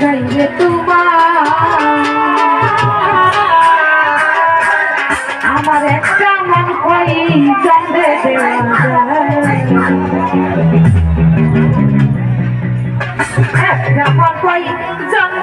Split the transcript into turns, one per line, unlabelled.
গঞ্জে তোমার। আমার একটা মন কই চন্দ্রে একটা মন কই চন্দ্র